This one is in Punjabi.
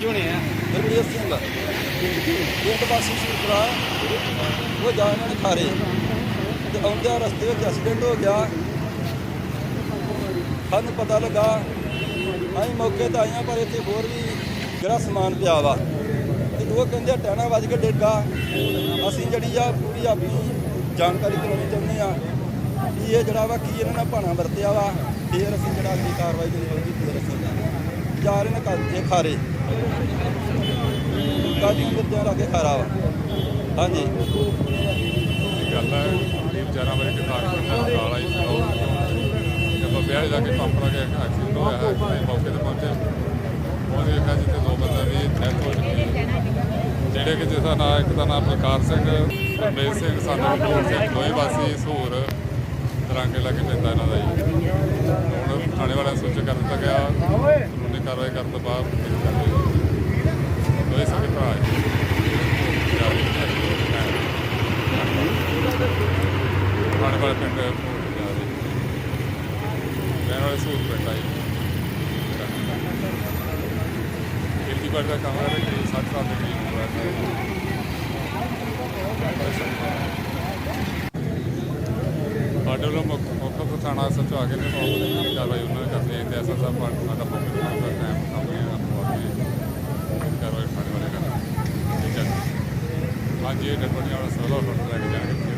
ਕਿਉਂ ਆ ਗੁਰਮੀਤ ਸਿੰਘ ਪਿੰਡ ਵਾਸੀ ਸੂਤਰਾ ਉਹ ਜਾ ਇਹਨਾਂ ਨੇ ਖਾਰੇ ਤੇ ਆਉਂਦਿਆਂ ਰਸਤੇ ਵਿੱਚ ਐਕਸੀਡੈਂਟ ਹੋ ਗਿਆ। ਸਾਨੂੰ ਪਤਾ ਲੱਗਾ, ਅਸੀਂ ਮੌਕੇ ਤੇ ਆਏ ਹਾਂ, ਪਰ ਇੱਥੇ ਹੋਰ ਵੀ ਜਿਹੜਾ ਸਮਾਨ ਪਿਆ ਵਾ। ਤੇ ਉਹ ਕਹਿੰਦੇ ਟੈਣਾ ਵੱਜ ਕੇ ਡੇਗਾ। ਅਸੀਂ ਜਿਹੜੀ ਆ, ਪੂਰੀ ਆਪਣੀ ਜਾਣਕਾਰੀ ਕਰਾਉਣੀ ਚਾਹੁੰਦੇ ਆ ਕਿ ਇਹ ਜਿਹੜਾ ਵਾ, ਕੀ ਇਹਨਾਂ ਨਾਲ ਭਾਣਾ ਵਰਤਿਆ ਵਾ, ਫੇਰ ਅਸੀਂ ਜਿਹੜਾ ਅਗਲੀ ਕਾਰਵਾਈ ਜਿਹੜੀ ਹੋਊਗੀ, ਫੇਰ ਅਸੀਂ ਜਾ ਰਹੇ ਨੇ ਕੱਲ ਖਾਰੇ। ਕਾਜੀ ਮੁੱਦਿਆਂ ਲਾ ਖਾਰਾ ਵਾ। ਹਾਂਜੀ। ਗੱਲ ਹੈ, ਇਹ ਵਿਚਾਰਾਂ ਬਾਰੇ ਕਿਤਾਬ ਪੜ੍ਹਨਾ ਕਾਲਾ ਹੀ ਜਦੋਂ ਵਿਆਹ ਜਾ ਕੇ ਪੰਪ ਕੇ ਐਕਸੀਡੈਂਟ ਹੋਇਆ ਹੈ ਤੇ ਮੌਕੇ ਤੇ ਪਹੁੰਚੇ। ਉਹ ਦੇਖਿਆ ਜਿੱਥੇ ਦੋ ਬੰਦਿਆਂ ਦੀ ਡੈਥ ਹੋ ਚੁੱਕੀ ਜਿਹੜੇ ਕਿ ਜਿਸ ਦਾ ਨਾਂ, ਇੱਕ ਦਾ ਨਾਮ ਬਲਕਾਰ ਸਿੰਘ, ਰਮੇਸ਼ ਸਿੰਘ, ਸਾਨੂੰ ਬਲਕਾਰ ਸਿੰਘ, ਦੋਵੇਂ ਵਾਸੀ ਸਹੂਰ ਦਰਾਂਗੇ ਲੱਗੇ ਪੈਂਦਾ ਇਹਨਾਂ ਦਾ ਜੀ। ਹੁਣ ਥਾਣੇ ਵਾਲਿਆਂ ਨੂੰ ਕਰ ਦਿੱਤਾ ਗਿਆ। ਕਾਰਵਾਈ ਕਰਨ ਤੋਂ ਬਾਅਦ ਇਹ ਕਰਦੇ ਦੋਵੇਂ ਸਕੇ ਭਰਾ ਹੈ। ਵਾਲੇ ਪਿੰਡ ਰਹਿਣ ਵਾਲੇ ਸੂਰ ਪਿੰਡ ਆਏ ਖੇਤੀਬਾੜੀ ਦਾ ਕੰਮ ਹੈ ਕਿ 60 ਸਾਲ ਦੇ ਕਰੀਬ ਉਮਰ ਹੈ। ਸਾਡੇ ਵੱਲੋਂ ਮੁੱਖ ਥਾਣਾ ਸੱਚੋ ਆ ਕੇ ਨੇ ਕਾਰਵਾਈ ਉਹਨਾਂ ਨੇ ਕਰਨੀ ਹੈ ਤੇ ਐਸਾ ਸਭ ਸਾਡਾ ਮੁੱਖ ਥਾਣਾ ਦਾ ਟਾਈਮ ਸਾਹਮਣੇ ਆ ਬਹੁਤ ਕਾਰਵਾਈ ਖਾਣੇ ਵਾਲੇ ਕਰਨਾ ਠੀਕ ਹੈ ਅੱਜ ਇਹ ਡੱਬੜੀਆਂ ਵਾਲਾ ਸੋਲੋ ਹੋਟਲ ਲੈ ਕੇ ਜਾਣਗੇ।